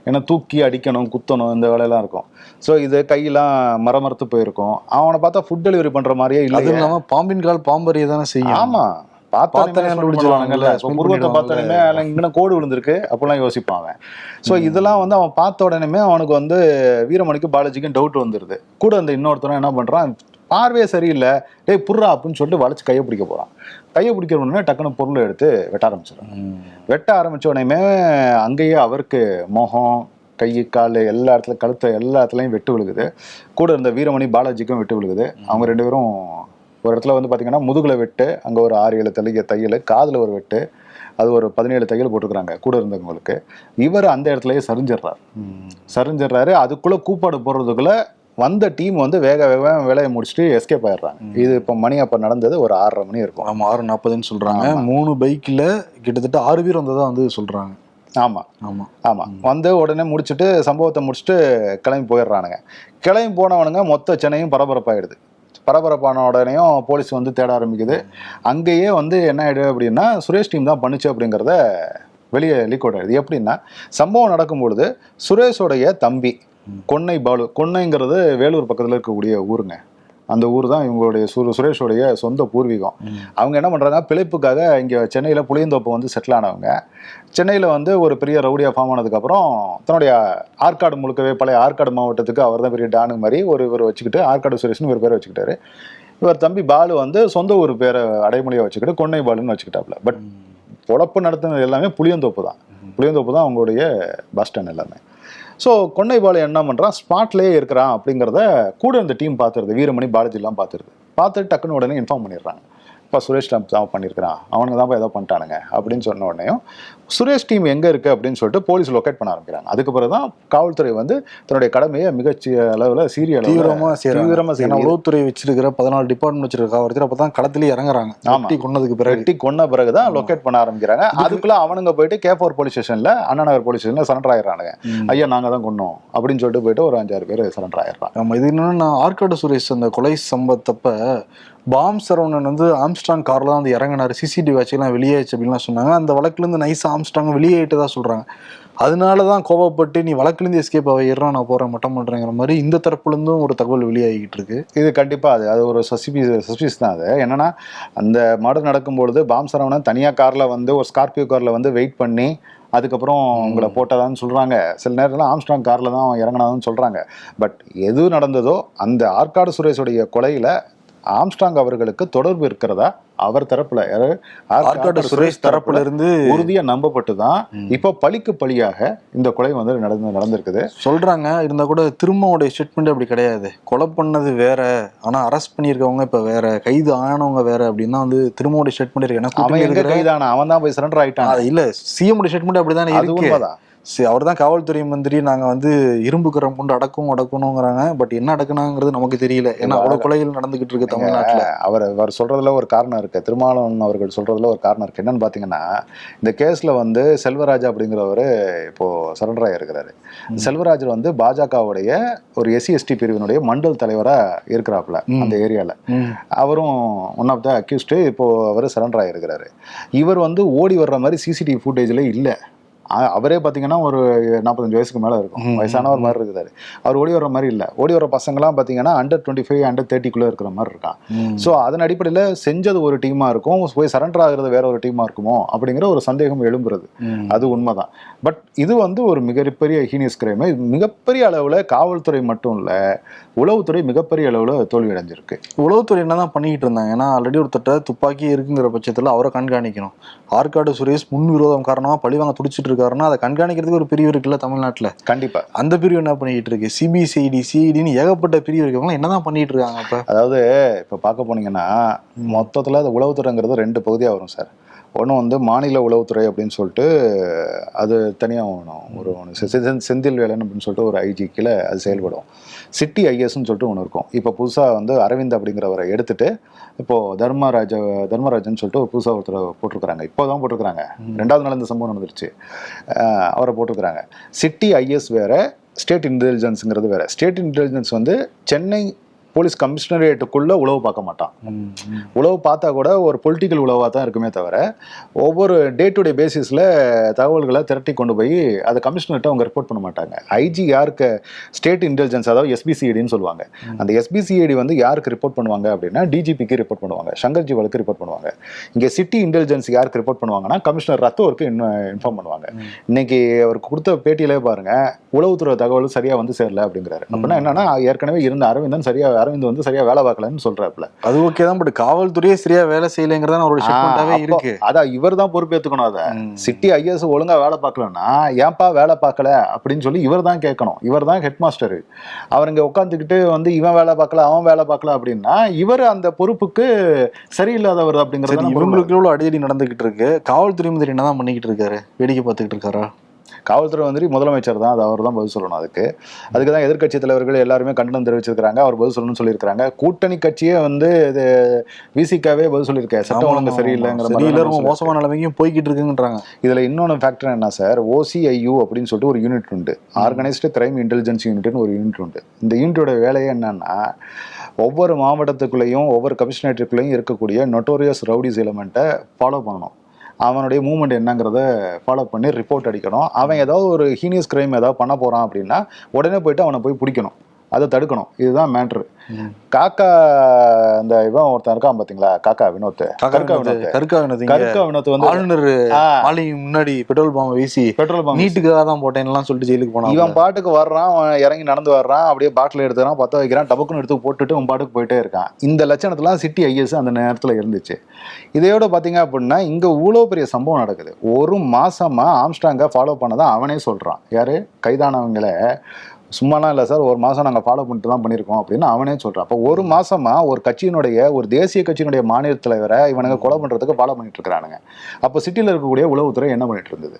ஏன்னா தூக்கி அடிக்கணும் குத்தணும் இந்த வேலையெல்லாம் இருக்கும். ஸோ இது கையெல்லாம் மரமறுத்து போயிருக்கும். அவனை பார்த்தா ஃபுட் டெலிவரி பண்ணுற மாதிரியே இல்லை அதுவும் இல்லாம பாம்பின் கால் பாம்பறிய தானே செய்யும். ஆமா. பார்த்தோன்னே பார்த்தோன்னே இங்கே கோடு விழுந்திருக்கு. அப்படிலாம் யோசிப்பான் ஸோ இதெல்லாம் வந்து அவன் பார்த்த உடனே அவனுக்கு வந்து வீரமணிக்கு பாலாஜிக்கும் டவுட் வந்துருது. கூட அந்த இன்னொருத்தரும் என்ன பண்றான் பார்வையே சரியில்லை. டேய் புர்றா அப்படின்னு சொல்லிட்டு வளைச்சு கையை பிடிக்க போறான். கையை பிடிக்கிற உடனே டக்குன்னு பொருளை எடுத்து வெட்ட ஆரம்பிச்சிடும். வெட்ட ஆரம்பிச்ச உடனே அங்கேயே அவருக்கு முகம் கை கால் எல்லா இடத்துல கழுத்தை எல்லா இடத்துலையும் வெட்டு விழுகுது. கூட இருந்த வீரமணி பாலாஜிக்கும் வெட்டு விழுகுது. அவங்க ரெண்டு பேரும் ஒரு இடத்துல வந்து பார்த்தீங்கன்னா முதுகுல வெட்டு அங்கே ஒரு ஆறு ஏழு தைய தையல் காதில் ஒரு வெட்டு அது ஒரு பதினேழு தையல் போட்டுக்கிறாங்க கூட இருந்தவங்களுக்கு. இவர் அந்த இடத்துலயே சரிஞ்சிடுறார். சரிஞ்சிடுறாரு. அதுக்குள்ள கூப்பாடு போடுறதுக்குள்ள வந்த டீம் வந்து வேக வேக வேலையை முடிச்சுட்டு எஸ்கேப் ஆயிடுறாங்க. இது இப்போ மணி அப்போ நடந்தது ஒரு ஆறரை மணி இருக்கும். ஆமா ஆறு நாற்பதுன்னு சொல்றாங்க. மூணு பைக்ல கிட்டத்தட்ட ஆறு பேர் வந்ததா வந்து சொல்றாங்க. ஆமாம் ஆமா. ஆமாம் வந்து உடனே முடிச்சுட்டு சம்பவத்தை முடிச்சுட்டு கிளம்பி போயிடுறானுங்க. கிளம்பி போனவனுங்க மொத்த சென்னையும் பரபரப்பாயிடுது. பரபரப்பான உடனேயும் போலீஸ் வந்து தேட ஆரம்பிக்குது. அங்கேயே வந்து என்ன ஆயிடுது அப்படின்னா சுரேஷ் டீம் தான் பண்ணுச்சு அப்படிங்கிறத வெளியே லீக் அவுட் ஆயிடுது. எப்படின்னா சம்பவம் நடக்கும் பொழுது சுரேஷோடைய தம்பி கொன்னை பாலு கொன்னைங்கிறது வேலூர் பக்கத்தில் இருக்கக்கூடிய ஊருங்க. அந்த ஊர் தான் இவங்களுடைய சு சுரேஷோடைய சொந்த பூர்வீகம். அவங்க என்ன பண்ணுறாங்க பிழைப்புக்காக இங்கே சென்னையில் புளியந்தோப்பு வந்து செட்டில் ஆனவங்க. சென்னையில் வந்து ஒரு பெரிய ரவுடியாக ஃபார்ம் ஆனதுக்கப்புறம் தன்னுடைய ஆற்காடு முழுக்கவே பழைய ஆற்காடு மாவட்டத்துக்கு அவர் தான் பெரிய டானு மாதிரி ஒரு இவர் வச்சுக்கிட்டு ஆற்காடு சுரேஷ்னு ஒரு பேரை வச்சுக்கிட்டாரு. இவர் தம்பி பாலு வந்து சொந்த ஊர் பேரை அடைமொழியாக வச்சுக்கிட்டு கொன்னை பாலுன்னு வச்சுக்கிட்டாப்புல. பட் பொழப்பு நடத்துனது எல்லாமே புளியந்தோப்பு தான். புளியந்தோப்பு தான் அவங்களுடைய பஸ் ஸ்டாண்ட் எல்லாமே. ஸோ கொன்னை பாலு என்ன பண்ணுறான் ஸ்பாட்லேயே இருக்கிறான் அப்படிங்கிறத கூட இந்த டீம் பார்த்துருது. வீரமணி பாலாஜிலாம் பார்த்துருது. பார்த்துட்டு டக்குன்னு உடனே இன்ஃபார்ம் பண்ணிடுறாங்க. இப்போ சுரேஷ் தான் தான் பண்ணியிருக்கிறான் அவனுக்கு தான் ஏதோ பண்ணிட்டானுங்க. அப்படின்னு சொன்ன உடனேயும் சுரேஷ் டீம் எங்கே இருக்குது அப்படின்னு சொல்லிட்டு போலீஸ் லொக்கேட் பண்ண ஆரம்பிக்கிறாங்க. அதுக்கு பிறகு தான் காவல்துறை வந்து தன்னுடைய கடமையை மிகச்சி அளவில் சீரிய அளவில் தீவிரமா செய்யறாங்க தீவிரமா ஏன்னா செய்யறாங்க உளவுத்துறை வச்சிருக்கிற பதினாலு டிபார்ட்மெண்ட் வச்சிருக்க காவல்துறை அப்பதான் களத்திலேயே இறங்குறாங்க. ஆமா. வெட்டி கொன்னதுக்கு பிறகு. வெட்டி கொன்ன பிறகு தான் லொக்கேட் பண்ண ஆரம்பிக்கிறாங்க. அதுக்குள்ள அவனுங்க போயிட்டு கே ஃபோர் போலீஸ் ஸ்டேஷன்ல அண்ணா நகர் போலீஸ் ஸ்டேஷன்ல சரண்டர் ஆயிடுறானுங்க. ஐயா நாங்க தான் கொன்னோம் அப்படின்னு சொல்லிட்டு போயிட்டு ஒரு அஞ்சாறு பேர் சரண்டர் ஆயிடுறாங்க. ஆமா இது என்னன்னா ஆற்காடு சுரேஷ் அந்த கொலை சம்பவத்தப்ப பாம் சரவணன் வந்து ஆம்ஸ்டாங் கார்ல தான் வந்து இறங்கினாரு. சிசிடிவி காட்சியெல்லாம் வெளியாயிடுச்சு அப்படின்லாம் சொன்னாங்க. அந்த வழக்குல இருந்து நைஸா ஆம்ஸ்டாங் வெளியேட்டதா சொல்றாங்க. அதனால தான் கோவப்பட்டு நீ வழக்குலேருந்து எஸ்கேப் ஆகிடுறா நான் போறேன் மட்டம் பண்றேங்கிற மாதிரி இந்த தரப்புல இருந்தும் ஒரு தகவல் வெளியாகிட்டு இருக்கு. இது கண்டிப்பா அது அது ஒரு சஸ்பி சஸ்பிஸ் தான் அது. என்னன்னா அந்த மர்டர் நடக்கும்பொழுது பாம் சரவணன் தனியா கார்ல வந்து ஒரு ஸ்கார்பியோ கார்ல வந்து வெயிட் பண்ணி அதுக்கப்புறம் உங்களை போட்டதான்னு சொல்றாங்க. சில நேரத்தில் ஆம்ஸ்ட்ராங் கார்ல தான் அவன் இறங்கினான்னு சொல்றாங்க. பட் எது நடந்ததோ அந்த ஆற்காடு சுரேஷுடைய கொலையில ஆம்ஸ்ட்ராங் அவர்களுக்கு தொடர்பு இருக்கிறதா? அவர் தரப்புல? ஆற்காடு சுரேஷ் தரப்புல இருந்து உறுதியா நம்பப்பட்டு தான் இப்போ பழிக்கு பழியாக இந்த கொலை வந்து நடந்து நடந்திருக்குது. சொல்றாங்க. இருந்தா கூட திரும்பவுடைய ஸ்டேட்மெண்ட் அப்படி கிடையாது. கொலை பண்ணது வேற. ஆனா அரெஸ்ட் பண்ணியிருக்கவங்க இப்ப வேற. கைது ஆனவங்க வேற அப்படின்னா வந்து திரும்பவுடைய ஸ்டேட்மெண்ட் இருக்கு. ஏன்னா அவன் கைதான? அவன் தான் போய் சரண்டர் ஆயிட்டான். இல்ல. சிஎம் ஸ்டேட்மெண்ட் அப்படிதானே இருக்கு. சரி அவர் தான் காவல்துறை மந்திரி. நாங்க வந்து இரும்பு கரம் கொண்டு அடக்கும் அடக்கணுங்கிறாங்க. பட் என்ன அடக்கணுங்கிறது நமக்கு தெரியல. ஏன்னா அவ்வளவு கொலைகள் நடந்துகிட்டு இருக்கு தமிழ்நாட்டுல. அவர் அவர் சொல்றதுல ஒரு காரணம் இருக்கு. திருமாவளவன் அவர்கள் சொல்றதுல ஒரு காரணம் இருக்கு. என்னன்னு பாத்தீங்கன்னா இந்த கேஸ்ல வந்து செல்வராஜ் அப்படிங்கிறவர் இப்போ சரண்டர் ஆகிருக்கிறாரு செல்வராஜ் வந்து பாஜகவுடைய ஒரு எஸ்சி எஸ்டி பிரிவினுடைய மண்டல் தலைவரா இருக்கிறாப்புல. அந்த ஏரியால. ம். அவரும் ஒன் ஆஃப் த அக்யூஸ்டு இப்போ அவர் சரண்டர் ஆகிருக்கிறாரு இவர் வந்து ஓடி வர்ற மாதிரி சிசிடிவி ஃபுட்டேஜ்ல இல்லை. அவரே பார்த்தீங்கன்னா ஒரு நாற்பத்தஞ்சு வயசுக்கு மேலே இருக்கும். வயசானவர் மாதிரி இருக்கிறாரு அவர் ஓடி வர்ற மாதிரி இல்லை. ஓடி வர பசங்கலாம் பார்த்தீங்கன்னா அண்டர் டுவெண்ட்டி ஃபைவ் அண்டர் தேர்ட்டிக்குள்ளே இருக்கிற மாதிரி இருக்கான். ஸோ அதன் அடிப்படையில் செஞ்சது ஒரு டீமாக இருக்கும். போய் சரண்டர் ஆகுறது வேற ஒரு டீமாக இருக்குமோ அப்படிங்கிற ஒரு சந்தேகம் எழும்புறது. அது உண்மைதான். பட் இது வந்து ஒரு மிகப்பெரிய ஹீனியஸ் கிரைம் மிகப்பெரிய அளவில் காவல்துறை மட்டும் இல்லை உளவுத்துறை மிகப்பெரிய அளவில் தோல்வி அடைஞ்சிருக்கு. உளவுத்துறை என்னதான் பண்ணிக்கிட்டு இருந்தாங்க? ஏன்னா ஆல்ரெடி ஒருத்தட்ட துப்பாக்கி இருக்குங்கிற பட்சத்துல அவரை கண்காணிக்கணும். ஆற்காடு சுரேஷ் முன் விரோதம் காரணமா பழிவாங்க துடிச்சிட்டு இருக்காருன்னா அதை கண்காணிக்கிறதுக்கு ஒரு பிரிவு இருக்குல்ல தமிழ்நாட்டுல. கண்டிப்பா. அந்த பிரிவு என்ன பண்ணிட்டு இருக்கு? சிபிசிஐடி சிஇடின்னு ஏகப்பட்ட பிரிவு இருக்கவங்க என்னதான் பண்ணிட்டு இருக்காங்க அப்ப அதாவது இப்போ பார்க்க போனீங்கன்னா மொத்தத்தில் அது உளவுத்துறைங்கிறது ரெண்டு பகுதியாக வரும் சார். ஒன்று வந்து மாநில உளவுத்துறை அப்படின்னு சொல்லிட்டு அது தனியாக ஒன்று ஒரு ஒன்று செ- செ- செந்தில் வேலன் அப்படின்னு சொல்லிட்டு ஒரு ஐஜி கீழே அது செயல்படும். சிட்டி ஐஎஸ்ன்னு சொல்லிட்டு ஒன்று இருக்கும். இப்போ புதுசாக வந்து அரவிந்த் அப்படிங்கிறவரை எடுத்துட்டு இப்போது தர்மராஜ தர்மராஜன் சொல்லிட்டு ஒரு புதுசாக ஒருத்தர் போட்டிருக்கிறாங்க. இப்போ தான் போட்டிருக்கிறாங்க ரெண்டாவது நாள் இந்த சம்பவம் நடந்துருச்சு. அவரை போட்டிருக்கிறாங்க. சிட்டி ஐஎஸ் வேற ஸ்டேட் இன்டெலிஜென்ஸுங்கிறது வேற. ஸ்டேட் இன்டெலிஜென்ஸ் வந்து சென்னை போலீஸ் கமிஷனரேட்டுக்குள்ள உளவு பார்க்க மாட்டான். உளவு பார்த்தா கூட ஒரு பொலிட்டிக்கல் உளவாக தான் இருக்குமே தவிர ஒவ்வொரு டே டு டே பேசிஸில் தகவல்களை திரட்டி கொண்டு போய் அதை கமிஷனர்கிட்ட அவங்க ரிப்போர்ட் பண்ண மாட்டாங்க. ஐஜி யாருக்கு? ஸ்டேட் இன்டெலிஜென்ஸ் அதாவது எஸ்பிசிஐடின்னு சொல்லுவாங்க. அந்த எஸ்பிசிஐடி வந்து யாருக்கு ரிப்போர்ட் பண்ணுவாங்க அப்படின்னா டிஜிபிக்கு ரிப்போர்ட் பண்ணுவாங்க. சங்கர் ஜிவாலுக்கு ரிப்போர்ட் பண்ணுவாங்க. இங்கே சிட்டி இன்டெலிஜென்ஸ் யாருக்கு ரிப்போர்ட் பண்ணுவாங்கன்னா கமிஷனர் ரத்தோருக்கு இன்ஃபார்ம் பண்ணுவாங்க. இன்னைக்கு அவருக்கு கொடுத்த பேட்டியிலே பாருங்க உளவுத்துறை தகவல் சரியா வந்து சேரல அப்படிங்கிறாரு. அப்படின்னா என்னன்னா ஏற்கனவே இருந்த அரவிந்தன் சரியா அரவிந்த் வந்து சரியா வேலை பார்க்கலன்னு சொல்றாப்புல. அது ஓகே தான் பட் காவல்துறையே சரியா வேலை செய்யலைங்கிறதா அவரோட இருக்கு. அதான் இவர் தான் பொறுப்பேற்றுக்கணும் அதை. சிட்டி ஐஎஸ் ஒழுங்கா வேலை பார்க்கலன்னா ஏன்பா வேலை பார்க்கல? அப்படின்னு சொல்லி இவர் தான் கேட்கணும். இவர் தான் ஹெட் மாஸ்டர் அவர் இங்க உட்காந்துக்கிட்டு வந்து இவன் வேலை பார்க்கல அவன் வேலை பார்க்கல அப்படின்னா இவர் அந்த பொறுப்புக்கு சரியில்லாதவர் சரி அப்படிங்கிறது இவங்களுக்கு எவ்வளவு அடிதடி நடந்துகிட்டு இருக்கு. காவல்துறை மந்திரி என்னதான் பண்ணிக்கிட்டு இருக்காரு? வேடிக்கை பார்த்துக்கிட்டு இருக்காரா? காவல்துறை மந்திரி முதலமைச்சர் தான் அது அவர் தான் பதில் சொல்லணும் அதுக்கு. அதுக்கு தான் எதிர்க்கட்சி தலைவர்கள் எல்லாருமே கண்டனம் தெரிவிச்சிருக்காங்க அவர் பதில் சொல்லணும்னு சொல்லியிருக்காங்க கூட்டணி கட்சியே வந்து இது விசிகாவே பதில் சொல்லியிருக்காரு சட்டம் ஒழுங்கு சரியில்லைங்கிற மாதிரி மோசமான நிலைமைக்கும் போய்கிட்டு இருக்குன்றாங்க இதுல இன்னொன்று ஃபேக்டர் என்ன சார் ஓசிஐயு அப்படின்னு சொல்லிட்டு ஒரு யூனிட் உண்டு. ஆர்கனைஸ்டு கிரைம் இன்டெலிஜென்ஸ் யூனிட்னு ஒரு யூனிட் உண்டு. இந்த யூனிட்டோட வேலையே என்னன்னா ஒவ்வொரு மாவட்டத்துக்குள்ளேயும் ஒவ்வொரு கமிஷனரேட்டுக்குள்ளேயும் இருக்கக்கூடிய நொட்டோரியஸ் ரவுடிஸ் எலமெண்ட்டை ஃபாலோ பண்ணணும். அவனுடைய மூவ்மெண்ட் என்னங்கிறத ஃபாலோ பண்ணி ரிப்போர்ட் அடிக்கணும். அவன் ஏதாவது ஒரு ஹீனியஸ் கிரைம் ஏதாவது பண்ண போகிறான் அப்படின்னா உடனே போயிட்டு அவனை போய் பிடிக்கணும். அதை தடுக்கணும். இதுதான் மேட்ரு காக்கா இந்த இவன் ஒருத்தன் இருக்கான் பாத்தீங்களா? காக்கா வினோத். கருக்கா வினோத். கருக்கா வினோத் வந்து ஆளுநர் ஆ, மாளிகை முன்னாடி பெட்ரோல் பாம்பை வீசி பெட்ரோல் பங்க் நீட்டுக்காக தான் போட்டேன்லாம் சொல்லிட்டு ஜெயிலுக்கு போனான் இவன் பாட்டுக்கு வர்றான் இறங்கி நடந்து வர்றான் அப்படியே பாட்டில் எடுத்துறான் பத்த வைக்கிறான் டபக்குன்னு எடுத்து போட்டுட்டு அவன் பாட்டுக்கு போயிட்டே இருக்கான். இந்த லட்சணத்துலாம் சிட்டி ஐஎஸ் அந்த நேரத்தில் இருந்துச்சு. இதையோட பார்த்தீங்க அப்படின்னா இங்கே இவ்வளோ பெரிய சம்பவம் நடக்குது. ஒரு மாசமா ஆம்ஸ்டாங்கை ஃபாலோ பண்ணதான் அவனே சொல்கிறான் யாரு? கைதானவங்கள. சும்மாலாம் இல்லை சார் ஒரு மாதம் நாங்கள் ஃபாலோ பண்ணிட்டு தான் பண்ணியிருக்கோம் அப்படின்னு அவனே சொல்கிறான் அப்போ ஒரு மாசமா ஒரு கட்சியினுடைய ஒரு தேசிய கட்சியினுடைய மாநில தலைவரை இவனுங்க கொலை பண்ணுறதுக்கு ஃபாலோ பண்ணிட்டு இருக்கிறானுங்க. அப்போ சிட்டியில் இருக்கக்கூடிய உளவுத்துறை என்ன பண்ணிட்டு இருந்தது?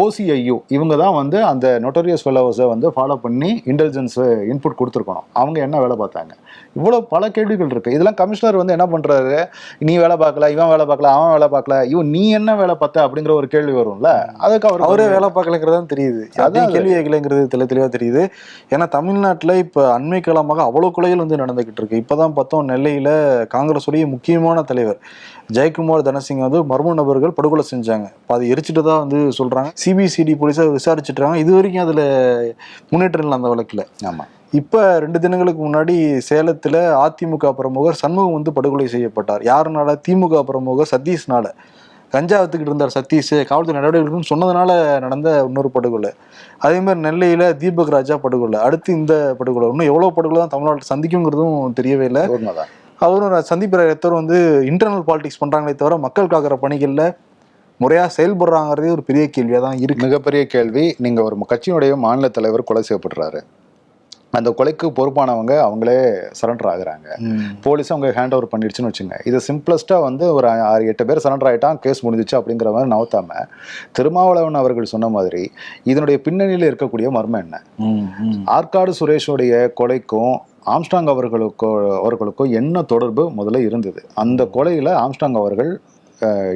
ஓசிஐயு இவங்க தான் வந்து அந்த நொட்டோரியஸ் ஃபெலோஸை வந்து ஃபாலோ பண்ணி இன்டெலிஜென்ஸ் இன்புட் கொடுத்துருக்கணும். அவங்க என்ன வேலை பார்த்தாங்க? இவ்வளோ பல கேள்விகள் இருக்கு. இதெல்லாம் கமிஷனர் வந்து என்ன பண்றாரு? நீ வேலை பார்க்கல இவன் வேலை பார்க்கல அவன் வேலை பார்க்கல. இவன் நீ என்ன வேலை பார்த்த அப்படிங்கிற ஒரு கேள்வி வரும்ல? அதுக்கு அவர் அவரே வேலை பார்க்கலங்கிறது தான் தெரியுது. அதான் கேள்வி கேட்கலங்கிறது தெளி தெளிவா தெரியுது. ஏன்னா தமிழ்நாட்டுல இப்ப அண்மை காலமாக அவ்வளவு கொலைகள் வந்து நடந்துகிட்டு இருக்கு. இப்பதான் பார்த்தோம் நெல்லையில காங்கிரஸுடைய முக்கியமான தலைவர் ஜெயக்குமார் தனசிங் வந்து மர்ம நபர்கள் படுகொலை செஞ்சாங்க. அது எரிச்சிட்டு தான் வந்து சொல்றாங்க. சிபிசிடி போலீஸார் விசாரிச்சுட்டு இருக்காங்க. இது வரைக்கும் அதுல முன்னேற்றம் இல்லை அந்த வழக்குல. ஆமா. இப்ப ரெண்டு தினங்களுக்கு முன்னாடி சேலத்துல அதிமுக பிரமுகர் சண்முகம் வந்து படுகொலை செய்யப்பட்டார். யாருனால? திமுக பிரமுகர் சதீஷ்னால. கஞ்சா வித்துக்கிட்டு இருந்தார் சதீஷ். காவல்துறை நடவடிக்கை எடுக்கணும்னு சொன்னதுனால நடந்த இன்னொரு படுகொலை. அதே மாதிரி நெல்லையில தீபக் ராஜா படுகொலை. அடுத்து இந்த படுகொலை. இன்னும் எவ்வளவு படுகொலை தான் தமிழ்நாட்டில் சந்திக்குங்கிறதும் தெரியவே இல்லை. அவரும் சந்திப்பிற இடத்தவர் வந்து இன்டர்னல் பாலிடிக்ஸ் பண்றாங்களே தவிர மக்கள் காக்கிற பணிகள்ல முறையா செயல்படுறாங்கிறதே ஒரு பெரிய கேள்வியா தான் இருக்கு. மிகப்பெரிய கேள்வி நீங்க ஒரு கட்சியினுடைய மாநில தலைவர் கொலை செய்யப்படுறாரு. அந்த கொலைக்கு பொறுப்பானவங்க அவங்களே சரண்டர் ஆகுறாங்க. போலீஸ் அவங்க ஹேண்ட் ஓவர் பண்ணிடுச்சுன்னு வச்சுங்க. இது சிம்பிளஸ்ட்டாக வந்து ஒரு ஆறு எட்டு பேர் சரண்டர் ஆகிட்டான் கேஸ் முடிஞ்சிச்சு அப்படிங்கிற மாதிரி நவுத்தாம திருமாவளவன் அவர்கள் சொன்ன மாதிரி இதனுடைய பின்னணியில் இருக்கக்கூடிய மர்மம் என்ன. ஆற்காடு சுரேஷுடைய கொலைக்கும் ஆம்ஸ்டாங் அவர்களுக்கோ அவர்களுக்கும் என்ன தொடர்பு? முதல்ல இருந்தது. அந்த கொலையில் ஆம்ஸ்டாங் அவர்கள்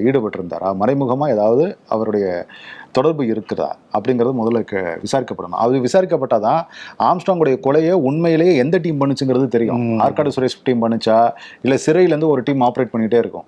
ஈடுபட்டிருந்தாரா? மறைமுகமாக ஏதாவது அவருடைய தொடர்பு இருக்குதா? அப்படிங்கிறது முதல்ல விசாரிக்கப்படணும். அது விசாரிக்கப்பட்டாதான் ஆம்ஸ்டாங்குடைய கொலையை உண்மையிலேயே எந்த டீம் பண்ணுச்சுங்கிறது தெரியும். ஆற்காடு சுரேஷ் டீம் பண்ணுச்சா? இல்லை சிறையிலேருந்து ஒரு டீம் ஆப்ரேட் பண்ணிகிட்டே இருக்கும்.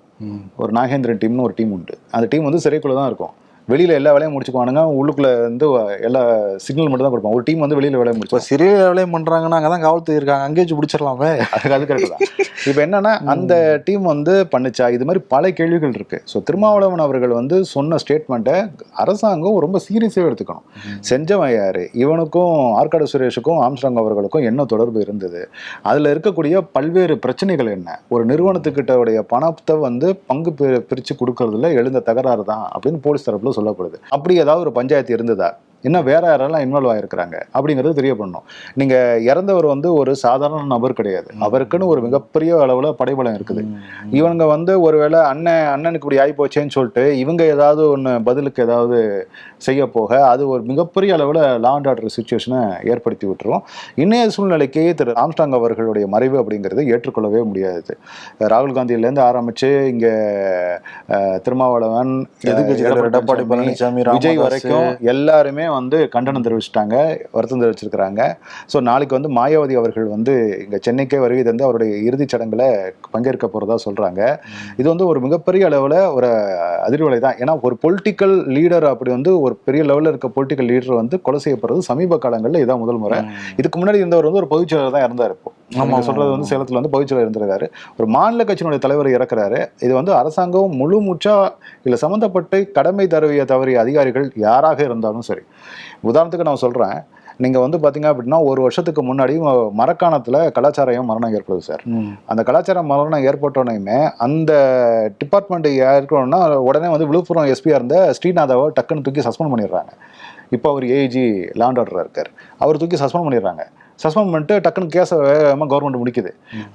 ஒரு நாகேந்திரன் டீம்னு ஒரு டீம் உண்டு. அந்த டீம் வந்து சிறைக்குள்ள தான் இருக்கும். வெளியில எல்லா வேலையும் முடிச்சுக்குவானுங்க. உள்ளுக்குள்ள வந்து எல்லா சிக்னல் மட்டும் தான் கொடுப்பான். ஒரு டீம் வந்து வெளியில வேலையை முடிச்சு சிறிய வேலையும் பண்றாங்கன்னா அங்கதான் காவல்துறை இருக்காங்க. அங்கேயே வச்சு பிடிச்சிடலாமே அதுக்கு அது கரெக்ட் தான். இப்போ என்னன்னா அந்த டீம் வந்து பண்ணுச்சா? இது மாதிரி பல கேள்விகள் இருக்கு. ஸோ திருமாவளவன் அவர்கள் வந்து சொன்ன ஸ்டேட்மெண்ட்டை அரசாங்கம் ரொம்ப சீரியஸாக எடுத்துக்கணும். செஞ்சவன் யாரு? இவனுக்கும் ஆற்காடு சுரேஷுக்கும் ஆம்ஸ்டாங் அவர்களுக்கும் என்ன தொடர்பு இருந்தது? அதில் இருக்கக்கூடிய பல்வேறு பிரச்சனைகள் என்ன? ஒரு நிறுவனத்துக்கிட்ட உடைய பணத்தை வந்து பங்கு பி- பிரிச்சு கொடுக்கறதுல எழுந்த தகராறு தான் அப்படின்னு போலீஸ் தரப்புல சொல்லப்படுது. அப்படி ஏதாவது ஒரு பஞ்சாயத்து இருந்ததா? இன்னும் வேற யாரெல்லாம் இன்வால்வ் ஆயிருக்கிறாங்க? அப்படிங்கிறது தெரிய பண்ணணும் நீங்க இறந்தவர் வந்து ஒரு சாதாரண நபர் கிடையாது. அவருக்குன்னு ஒரு மிகப்பெரிய அளவுல படைபலம் இருக்குது. இவங்க வந்து ஒருவேளை அண்ணன் அண்ணனுக்கு இப்படி ஆகி போச்சேன்னு சொல்லிட்டு இவங்க ஏதாவது ஒன்று பதிலுக்கு ஏதாவது செய்ய போக அது ஒரு மிகப்பெரிய அளவில் லா அண்ட் ஆர்டர் சுச்சுவேஷனை ஏற்படுத்தி விட்டுரும். இன்றைய சூழ்நிலைக்கு திரு ஆம்ஸ்டாங் அவர்களுடைய மறைவு அப்படிங்கிறது ஏற்றுக்கொள்ளவே முடியாது. ராகுல் காந்தியிலேருந்து ஆரம்பித்து இங்கே திருமாவளவன் எடப்பாடி பழனிசாமி விஜய் வரைக்கும் எல்லாருமே வந்து கண்டனம் தெரிவிச்சிட்டாங்க வருத்தம் தெரிவிச்சிருக்கிறாங்க. ஸோ நாளைக்கு வந்து மாயாவதி அவர்கள் வந்து இங்கே சென்னைக்கே வருகை தந்து அவருடைய இறுதிச் சடங்குல பங்கேற்க போகிறதா சொல்கிறாங்க இது வந்து ஒரு மிகப்பெரிய அளவில் ஒரு அதிர்வலை தான் ஏன்னா ஒரு பொலிட்டிக்கல் லீடர் அப்படி வந்து ஒரு பெரிய லெவலில் இருக்க பொலிட்டிக்கல் லீடர் வந்து கொலை செய்யப்படுறது சமீப காலங்களில் இதான் முதல் முறை. இதுக்கு முன்னாடி இருந்தவர் வந்து ஒரு பொதுச்செயலர் தான் இருந்தார் இப்போ. ஆமா, சொல்றது வந்து சேலத்துல வந்து பொதுச்செயலர் இருந்திருக்காரு. ஒரு மாநில கட்சியினுடைய தலைவர் இறக்குறாரு. இது வந்து அரசாங்கம் முழு மூச்சா இல்ல சம்மந்தப்பட்டு கடமை தரவிய தவறிய அதிகாரிகள் யாராக இருந்தாலும் சரி. உதாரணத்துக்கு நான் சொல்றேன். நீங்க வந்து பாத்தீங்க அப்படின்னா ஒரு வருஷத்துக்கு முன்னாடி மரக்காணத்துல கலாச்சாரம் மரணம் ஏற்படுது சார். அந்த கலாச்சார மரணம் ஏற்பட்டோனையுமே அந்த டிபார்ட்மெண்ட் இருக்கணும்னா உடனே வந்து விழுப்புரம் எஸ்பியா இருந்த ஸ்ரீநாதாவை டக்குன்னு தூக்கி சஸ்பெண்ட் பண்ணிடுறாங்க. இப்போ அவர் ஏஜி லாண்ட் ஆர்டர் இருக்கார். அவர் தூக்கி சஸ்பெண்ட் பண்ணிடுறாங்க. சஸ்பெண்ட் பண்ணிட்டு டக்குன்னு கேஸை வேகமாக கவர்மெண்ட் முடிக்குது.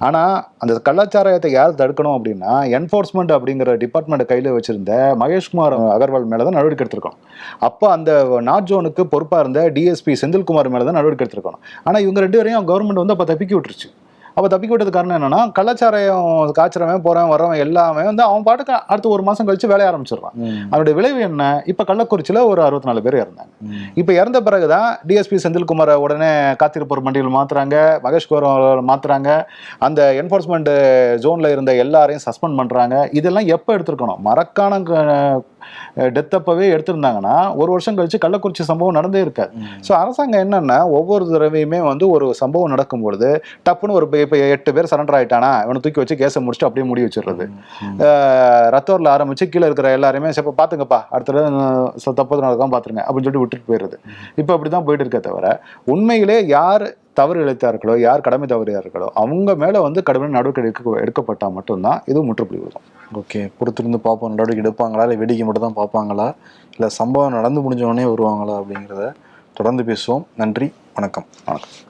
ஆனால் அந்த கலாச்சாரத்தை யார் தடுக்கணும் அப்படின்னா என்ஃபோர்ஸ்மெண்ட் அப்படிங்கிற டிபார்ட்மெண்ட் கையில் வச்சிருந்த மகேஷ்குமார் அகர்வால் மேலே தான் நடவடிக்கை எடுத்திருக்கணும் அப்போ அந்த நார்த் ஜோனுக்கு பொறுப்பாக இருந்த டிஎஸ்பி செந்தில்குமார் மேலே தான் நடவடிக்கை எடுத்திருக்கணும். ஆனால் இவங்க ரெண்டு பேரையும் கவர்மெண்ட் வந்து அப்போ தப்பிக்கி விட்டுருச்சு. அப்போ தப்பிக்க விட்டது காரணம் என்னன்னா கலாச்சாரம் காய்ச்சறவன் போறவன் வர்றவன் எல்லாமே வந்து அவன் பாட்டுக்கு அடுத்த ஒரு மாசம் கழிச்சு வேலைய ஆரம்பிச்சிடுறான். அதனுடைய விளைவு என்ன? இப்ப கள்ளக்குறிச்சியில ஒரு அறுபத்தி நாலு பேர் இறந்தாங்க. இப்ப இறந்த பிறகுதான் டிஎஸ்பி செந்தில்குமாரை உடனே காத்திருப்போர் மண்டியில் மாத்துறாங்க மகேஷ் குமார் மாத்துறாங்க. அந்த என்ஃபோர்ஸ்மெண்ட் ஜோன்ல இருந்த எல்லாரையும் சஸ்பெண்ட் பண்றாங்க. இதெல்லாம் எப்ப எடுத்திருக்கணும்? மரக்கான டெத் அப்பவே எடுத்திருந்தாங்கன்னா ஒரு வருஷம் கழிச்சு கள்ளக்குறிச்சி சம்பவம் நடந்தே இருக்காது. ஸோ அரசாங்கம் என்னன்னா ஒவ்வொரு தடவையுமே வந்து ஒரு சம்பவம் நடக்கும் பொழுது டப்புன்னு ஒரு இப்போ எட்டு பேர் சரண்டர் ஆயிட்டானா இவனை தூக்கி வச்சு கேஸை முடிச்சுட்டு அப்படியே முடி வச்சிடுறது. ரத்தோரில் ஆரம்பிச்சு கீழே இருக்கிற எல்லாருமே சரி பார்த்துங்கப்பா அடுத்த தப்பு நடக்காம பார்த்துருங்க அப்படின்னு சொல்லிட்டு விட்டுட்டு போயிடுது இப்போ அப்படி தான் போயிட்டு இருக்கே தவிர உண்மையிலே யார் தவறு இழைத்தார்களோ யார் கடமை தவறியார்களோ அவங்க மேலே வந்து கடுமையான நடவடிக்கை எடுக்க எடுக்கப்பட்டால் மட்டும்தான் இது முற்றுப்புள்ளி விடும் ஓகே பொறுத்திருந்து பார்ப்போம் நடவடிக்கை எடுப்பாங்களா இல்லை வேடிக்கை மட்டும் தான் பார்ப்பாங்களா இல்லை சம்பவம் நடந்து முடிஞ்ச உடனே வருவாங்களா அப்படிங்கிறத தொடர்ந்து பேசுவோம். நன்றி வணக்கம். வணக்கம்.